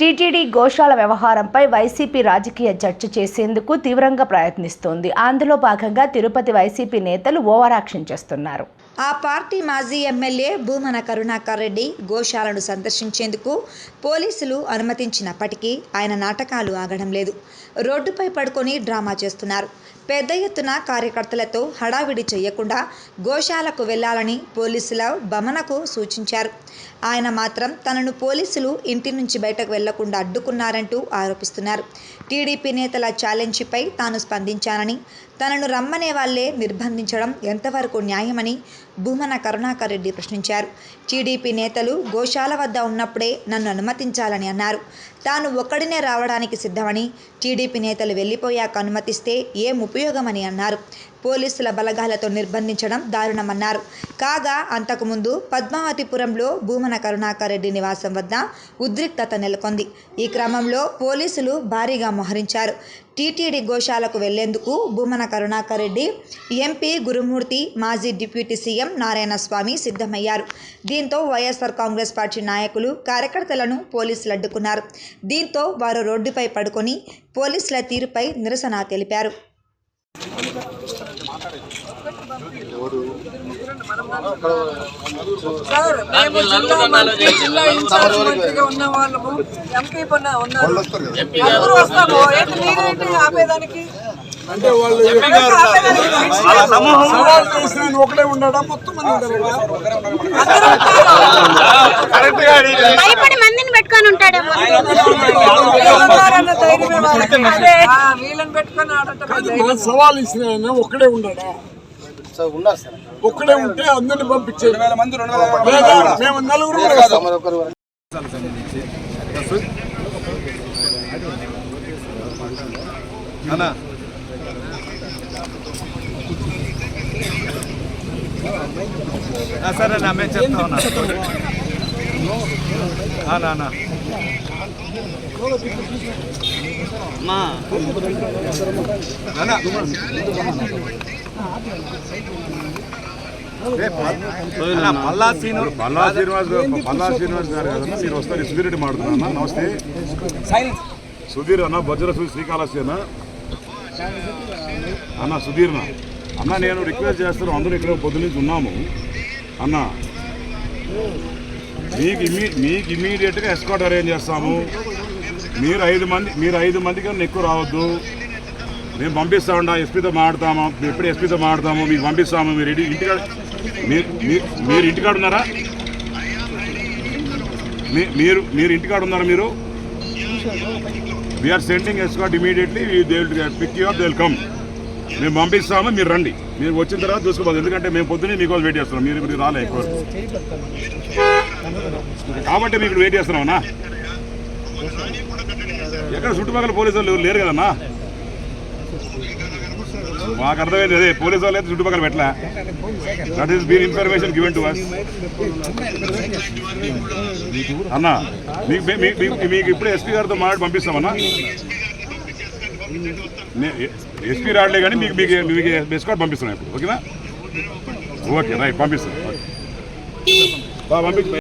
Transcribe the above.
TTD గోశాల వ్యవహారంపై YCP రాజకీయ చర్చ చేసేందుకు తీవ్రంగా ప్రయత్నిస్తోంది. అందులో భాగంగా తిరుపతి వైసీపీ నేతలు ఓవరాక్షన్ చేస్తున్నారు. ఆ పార్టీ మాజీ ఎమ్మెల్యే భూమన కరుణాకర్ రెడ్డి గోశాలను సందర్శించేందుకు పోలీసులు అనుమతించినప్పటికీ ఆయన నాటకాలు ఆగడం లేదు. రోడ్డుపై పడుకొని డ్రామా చేస్తున్నారు. పెద్ద ఎత్తున కార్యకర్తలతో హడావిడి చేయకుండా గోశాలకు వెళ్ళాలని పోలీసుల బమనకు సూచించారు. ఆయన మాత్రం తనను పోలీసులు ఇంటి నుంచి బయటకు వెళ్ళకుండా అడ్డుకున్నారంటూ ఆరోపిస్తున్నారు. టీడీపీ నేతల ఛాలెంజ్పై తాను స్పందించానని తనను రమ్మనే వాళ్ళే నిర్బంధించడం ఎంతవరకు న్యాయమని భూమన కరుణాకర్ రెడ్డి ప్రశ్నించారు. టీడీపీ నేతలు గోశాల వద్ద ఉన్నప్పుడే నన్ను అనుమతించాలని అన్నారు. తాను ఒక్కడినే రావడానికి సిద్ధమని టీడీపీ నేతలు వెళ్ళిపోయాక అనుమతిస్తే ఏం ఉపయోగమని అన్నారు. పోలీసుల బలగాలతో నిర్బంధించడం దారుణమన్నారు. కాగా అంతకుముందు పద్మావతిపురంలో భూమన కరుణాకర్ రెడ్డి నివాసం వద్ద ఉద్రిక్తత నెలకొంది. ఈ క్రమంలో పోలీసులు భారీగా మోహరించారు. టీటీడీ గోశాలకు వెళ్ళేందుకు భూమన కరుణాకర్ రెడ్డి ఎంపీ గురుమూర్తి మాజీ డిప్యూటీ సీఎం నారాయణస్వామి సిద్ధమయ్యారు. దీంతో వైఎస్ఆర్ కాంగ్రెస్ పార్టీ నాయకులు కార్యకర్తలను పోలీసులు అడ్డుకున్నారు. దీంతో వారు రోడ్డుపై పడుకొని పోలీసుల తీరుపై నిరసన తెలిపారు. సార్ మేము జిల్లా మంత్రి జిల్లా ఇన్ఛార్జ్ మంత్రిగా ఉన్న వాళ్ళము ఎంపీ పన్న ఉన్నారు. అందరూ వస్తాము. ఏంటి మీరేంటి ఆపేదానికి? అంటే వాళ్ళు సవాల్ చేసిన ఒకడే ఉండడా మొత్తం. భయపడి మందిని పెట్టుకొని. ఆ, వీళ్ళని పెట్టుకొని ఆడటం సవాల్ ఇసిన ఆయన ఒక్కడే ఉండడా ఒక్కడే ఉంటే అందరిని పంపించేది. మేము నలుగురు. అన్నా. సరే అన్న మేము చెప్తా ఉన్నా. శ్రీనివాస్ గారు పల్లా శ్రీనివాస్ గారు కదన్నా మీరు వస్తారు సుధీర్ రెడ్డి మాట్లాడుతున్నా నమస్తే. సుధీర్ అన్న వజ్ర శ్రీకాళహస్తి అన్న. అన్న సుధీర్న అన్న. నేను రిక్వెస్ట్ చేస్తాను అందరూ ఇక్కడ పొద్దు నుంచి ఉన్నాము. అన్న. మీకు ఇమ్మీ మీకు ఇమీడియట్గా ఎస్కాట్ అరేంజ్ చేస్తాము. మీరు ఐదు మంది మీరు ఐదు మంది కన్నా ఎక్కువ రావద్దు. మేము పంపిస్తా ఉండా ఎస్పీతో మాట్లాడతాము. ఎప్పుడు ఎస్పీతో మాట్లాడతాము. మీకు పంపిస్తాము మీరు ఇంటి ఇంటికాడ మీరు మీరు ఇంటికాడ ఉన్నారా? మీ- మీరు మీరు ఇంటికాడ ఉన్నారా మీరు? We're sending escort immediately they pick you up they come మేము పంపిస్తాము మీరు రండి. మీరు వచ్చిన తర్వాత చూసుకోవాలి ఎందుకంటే మేము పొద్దునే మీకోసం వెయిట్ చేస్తున్నాం. మీరు ఇప్పుడు రాలే ఎక్కువ కాబట్టి మీకు వెయిట్ చేస్తున్నామన్నా ఎక్కడ చుట్టుపక్కల పోలీసు వాళ్ళు లేరు కదన్నా మాకు అర్థమైంది అదే. పోలీసు వాళ్ళు అయితే చుట్టుపక్కల పెట్టలే. That is been information given to us అన్న మీకు మీ- మీకు ఇప్పుడు ఎస్పీ గారితో మాట్లాడి పంపిస్తామన్నా ఎస్పీ రావట్లే కానీ మీకు మీకు మీకు ఎస్కాట్ పంపిస్తున్నాయి ఇప్పుడు ఓకేనా ఓకే రైట్ పంపిస్తాం ఓకే. పంపించు